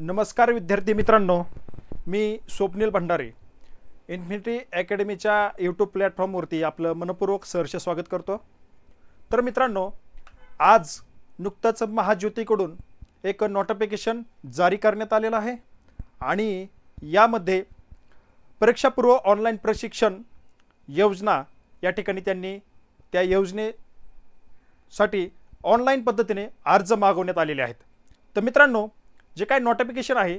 नमस्कार विद्यार्थी मित्रांनो मी स्वप्नील भंडारे. इन्फिनिटी अकॅडमीच्या यूट्यूब प्लॅटफॉर्मवरती आपलं मनपूर्वक सहर्ष स्वागत करतो. तर मित्रांनो आज नुकतंच महाज्योतीकडून एक नोटिफिकेशन जारी करण्यात आलेलं आहे आणि यामध्ये परीक्षापूर्व ऑनलाईन प्रशिक्षण योजना या ठिकाणी त्यांनी त्या योजनेसाठी ऑनलाईन पद्धतीने अर्ज मागवण्यात आलेले आहेत. तर मित्रांनो जे काय नोटिफिकेशन आहे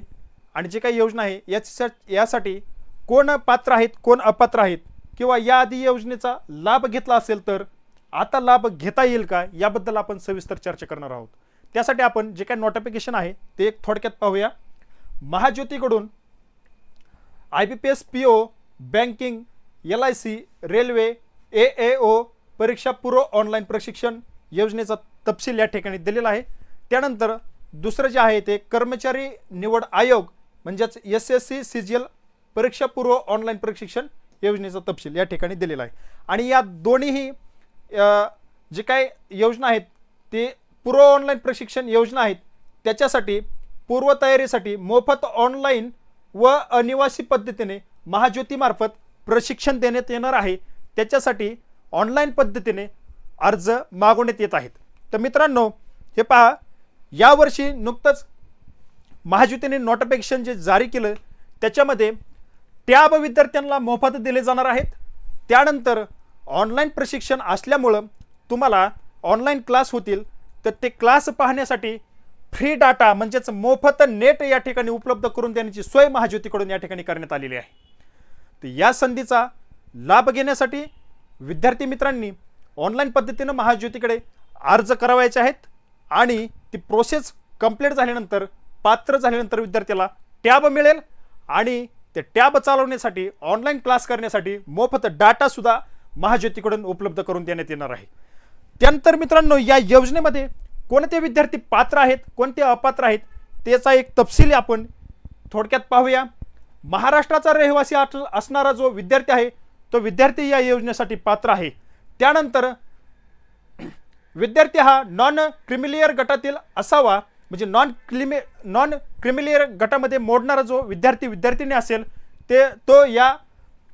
आणि जे काही योजना आहे याच्या यासाठी कोण पात्र आहेत कोण अपात्र आहेत किंवा याआधी योजनेचा लाभ घेतला असेल तर आता लाभ घेता येईल का याबद्दल आपण सविस्तर चर्चा करणार आहोत. त्यासाठी आपण जे काय नोटिफिकेशन आहे ते एक थोडक्यात पाहूया. महाज्योतीकडून I B P S P O banking L I C railway A A O परीक्षापूर्व online प्रशिक्षण योजनेचा तपशील या ठिकाणी दिलेला आहे. त्यानंतर दुसरं जे आहे ते कर्मचारी निवड आयोग म्हणजेच S S C C G L परीक्षापूर्व online प्रशिक्षण योजनेचा तपशील या ठिकाणी दिलेला आहे. आणि या दोन्हीही जे काही योजना आहेत ते पूर्व ऑनलाईन प्रशिक्षण योजना आहेत त्याच्यासाठी पूर्वतयारीसाठी मोफत ऑनलाईन व अनिवासी पद्धतीने महाज्योतीमार्फत प्रशिक्षण देण्यात येणार आहे. त्याच्यासाठी ऑनलाईन पद्धतीने अर्ज मागवण्यात येत आहेत. तर मित्रांनो हे पहा यावर्षी नुकतंच महाज्योतीने नोटिफिकेशन जे जारी केलं त्याच्यामध्ये टॅब विद्यार्थ्यांना मोफत दिले जाणार आहेत. त्यानंतर ऑनलाईन प्रशिक्षण असल्यामुळं तुम्हाला ऑनलाईन क्लास होतील. तर ते क्लास पाहण्यासाठी फ्री डाटा म्हणजेच मोफत नेट या ठिकाणी उपलब्ध करून देण्याची सोय महाज्योतीकडून या ठिकाणी करण्यात आलेली आहे. तर या संधीचा लाभ घेण्यासाठी विद्यार्थी मित्रांनी ऑनलाईन पद्धतीनं महाज्योतीकडे अर्ज करावायचे आहेत आणि ती प्रोसेस कंप्लीट झाल्यानंतर पात्र झाल्यानंतर विद्यार्थ्याला टॅब मिळेल आणि ते टॅब चालवण्यासाठी ऑनलाईन क्लास करण्यासाठी मोफत डाटासुद्धा महाज्योतीकडून उपलब्ध करून देण्यात येणार आहे. त्यानंतर मित्रांनो या योजनेमध्ये कोणते विद्यार्थी पात्र आहेत कोणते अपात्र आहेत त्याचा एक तपशील आपण थोडक्यात पाहूया. महाराष्ट्राचा रहिवासी अस- असणारा जो विद्यार्थी आहे तो विद्यार्थी या योजनेसाठी पात्र आहे. त्यानंतर विद्यार्थी हा नॉन क्रिमिलियर गटातील असावा. म्हणजे नॉन क्लिमे नॉन क्रिमिलियर गटामध्ये मोडणारा जो विद्यार्थी विद्यार्थिनी असेल ते तो या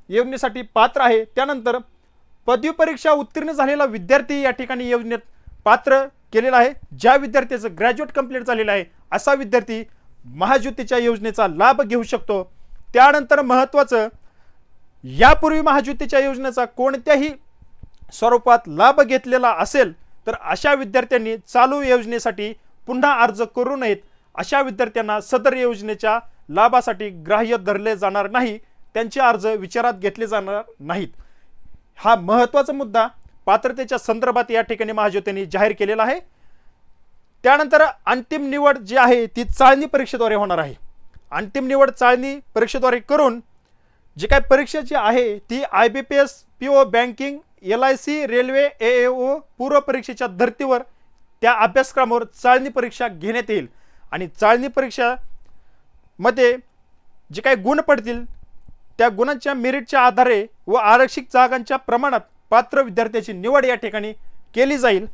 योजनेसाठी पात्र आहे. त्यानंतर पदवी परीक्षा उत्तीर्ण झालेला विद्यार्थी या ठिकाणी योजनेत पात्र केलेला आहे. ज्या विद्यार्थ्याचं ग्रॅज्युएट कंप्लीट झालेलं आहे असा विद्यार्थी महाज्योतीच्या योजनेचा लाभ घेऊ शकतो. त्यानंतर महत्त्वाचं यापूर्वी महाज्योतीच्या योजनेचा कोणत्याही स्वरूपात लाभ घेतलेला असेल तर अशा विद्यार्थ्यांनी चालू योजनेसाठी पुन्हा अर्ज करू नयेत. अशा विद्यार्थ्यांना सदर योजनेच्या लाभासाठी ग्राह्य धरले जाणार नाही. त्यांचे अर्ज विचारात घेतले जाणार नाहीत. हा महत्त्वाचा मुद्दा पात्रतेच्या संदर्भात या ठिकाणी महाज्योतींनी जाहीर केलेला आहे. त्यानंतर अंतिम निवड जी आहे ती चाळणी परीक्षेद्वारे होणार आहे. अंतिम निवड चाळणी परीक्षेद्वारे करून जी काय परीक्षा जी आहे ती I B P S P O banking L I C railway A A O पूर्व परीक्षेच्या धर्तीवर त्या अभ्यासक्रमावर चाळणी परीक्षा घेण्यात येईल. आणि चाळणी परीक्षामध्ये जे काही गुण पडतील त्या गुणांच्या मेरिटच्या आधारे व आरक्षित जागांच्या प्रमाणात पात्र विद्यार्थ्याची निवड या ठिकाणी केली जाईल.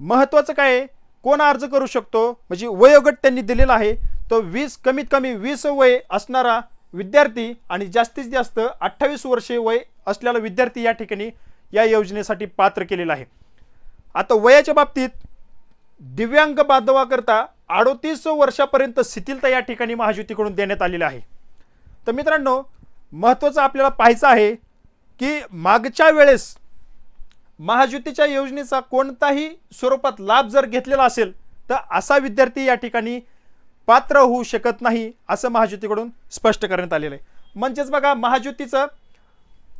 महत्त्वाचं काय कोण अर्ज करू शकतो? म्हणजे वयोगट त्यांनी दिलेला आहे. तो वीस कमीत कमी वीस वय असणारा विद्यार्थी आणि जास्तीत जास्त अठ्ठावीस वर्षे वय असलेला विद्यार्थी या ठिकाणी या योजनेसाठी पात्र केलेलं आहे. आता वयाच्या बाबतीत दिव्यांग बांधवाकरता अडोतीस वर्षापर्यंत शिथिलता या ठिकाणी महाज्योतीकडून देण्यात आलेली आहे. तर मित्रांनो महत्त्वाचं आपल्याला पाहायचं आहे की मागच्या वेळेस महाज्योतीच्या योजनेचा कोणताही स्वरूपात लाभ जर घेतलेला असेल तर असा विद्यार्थी या ठिकाणी पात्र होऊ शकत नाही असं महाज्योतीकडून स्पष्ट करण्यात आलेलं आहे. म्हणजेच बघा महाज्योतीचं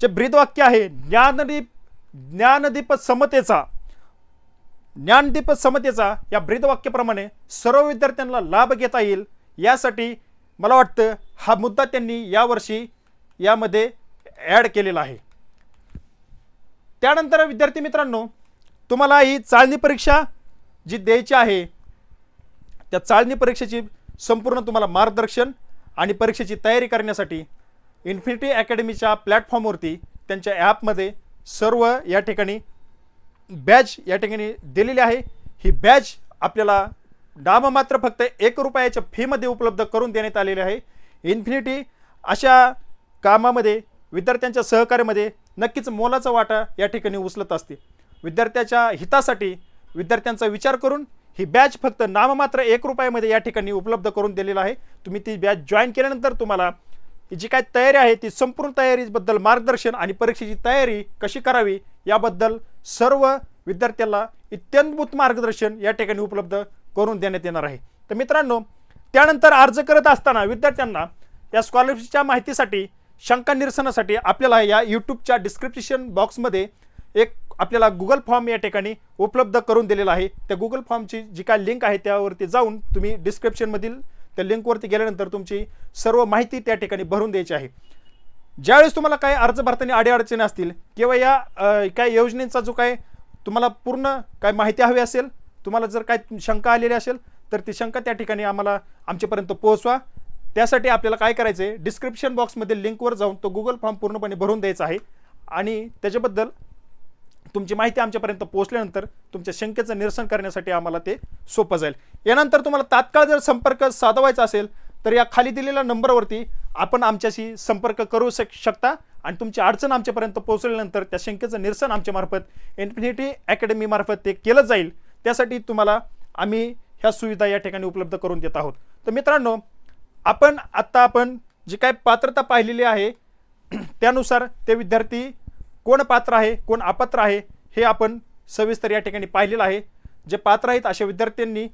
जे ब्रीदवाक्य आहे ज्ञानदीप ज्ञानदीप समतेचा ज्ञानदीप समतेचा या ब्रीदवाक्याप्रमाणे सर्व विद्यार्थ्यांना लाभ घेता येईल. यासाठी मला वाटतं हा मुद्दा त्यांनी यावर्षी यामध्ये ॲड केलेला आहे. त्यानंतर विद्यार्थी मित्रांनो तुम्हाला ही चाळणी परीक्षा जी द्यायची आहे त्या चाळणी परीक्षेची संपूर्ण तुम्हाला मार्गदर्शन आणि परीक्षेची तयारी करण्यासाठी इन्फिनिटी अकॅडमीच्या प्लॅटफॉर्मवरती त्यांच्या ॲपमध्ये सर्व या ठिकाणी बॅच या ठिकाणी दिलेली आहे. ही बॅच आपल्याला नाममात्र फक्त एक रुपयाच्या फीमध्ये उपलब्ध करून देण्यात आलेली आहे. इन्फिनिटी अशा कामामध्ये विद्यार्थ्यांच्या सहकार्यामध्ये नक्कीच मोलाचा वाटा या ठिकाणी उचलत असते. विद्यार्थ्याच्या हितासाठी विद्यार्थ्यांचा विचार करून ही बॅच फक्त नाममात्र एक रुपयामध्ये या ठिकाणी उपलब्ध करून दिलेला आहे. तुम्ही ती बॅच जॉईन केल्यानंतर तुम्हाला ही जी काय तयारी आहे ती संपूर्ण तयारीबद्दल मार्गदर्शन आणि परीक्षेची तयारी कशी करावी याबद्दल सर्व विद्यार्थ्याला इत्यंभूत मार्गदर्शन या ठिकाणी उपलब्ध करून देण्यात येणार आहे. तर मित्रांनो त्यानंतर अर्ज करत असताना विद्यार्थ्यांना या स्कॉलरशिपच्या माहितीसाठी शंका निरसनासाठी आपल्याला या यूट्यूबच्या डिस्क्रिप्शन बॉक्समध्ये एक आपल्याला गुगल फॉर्म या ठिकाणी उपलब्ध करून दिलेला आहे. त्या गुगल फॉर्मची जी काय लिंक आहे त्यावरती जाऊन तुम्ही डिस्क्रिप्शनमधील त्या लिंकवरती गेल्यानंतर तुमची सर्व माहिती त्या ठिकाणी भरून द्यायची आहे. ज्यावेळेस तुम्हाला काही अर्ज भरताना अडीअडचणी असतील किंवा या काय योजनेचा जो काय तुम्हाला पूर्ण काय माहिती हवी असेल तुम्हाला जर काय शंका आलेली असेल तर ती शंका त्या ठिकाणी आम्हाला आमच्यापर्यंत पोहोचवा. त्यासाठी आपल्याला काय करायचं आहे डिस्क्रिप्शन बॉक्समधील लिंकवर जाऊन तो गुगल फॉर्म पूर्णपणे भरून द्यायचा आहे. आणि त्याच्याबद्दल तुमची माहिती आमच्यापर्यंत पोहोचल्यानंतर तुमच्या शंकेचं निरसन करण्यासाठी आम्हाला ते सोपं जाईल. यानंतर तुम्हाला तात्काळ जर संपर्क साधवायचा असेल तर या खाली दिलेल्या नंबरवरती आपण आमच्याशी संपर्क करू शक शकता आणि तुमची अडचण आमच्यापर्यंत पोहोचल्यानंतर त्या शंकेचं निरसन आमच्यामार्फत इन्फिनिटी अकॅडमीमार्फत ते केलं जाईल. त्यासाठी तुम्हाला आम्ही ह्या सुविधा या ठिकाणी उपलब्ध करून देत आहोत. तर मित्रांनो आपण आत्ता आपण जी काय पात्रता पाहिलेली आहे त्यानुसार ते विद्यार्थी कोण पात्र आहे कोण अपात्र आहे हे आपण सविस्तर या ठिकाणी पाहिलेलं आहे. जे पात्र आहेत अशा विद्यार्थ्यांनी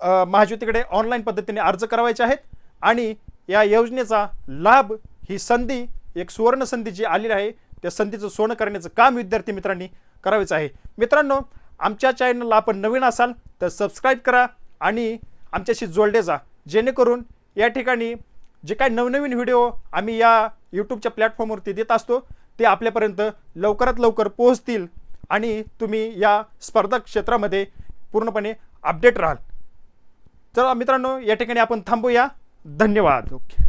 महाज्योतीकडे ऑनलाईन पद्धतीने अर्ज करायचे आहेत आणि या योजनेचा लाभ ही संधी एक सुवर्ण संधी जी आलेली आहे त्या संधीचं सोनं करण्याचं काम विद्यार्थी मित्रांनी करायचं आहे. मित्रांनो आमच्या चॅनलला आपण नवीन असाल तर सबस्क्राईब करा आणि आमच्याशी जोडले जा. जेणेकरून या ठिकाणी जे काही नवनवीन व्हिडिओ आम्ही या यूट्यूबच्या प्लॅटफॉर्मवरती देत असतो ते आपल्यापर्यंत लवकरात लवकर पोहोचतील आणि तुम्ही या स्पर्धा क्षेत्रामध्ये पूर्णपणे अपडेट राहाल. चला मित्रांनो या ठिकाणी आपण थांबूया. धन्यवाद. ओके.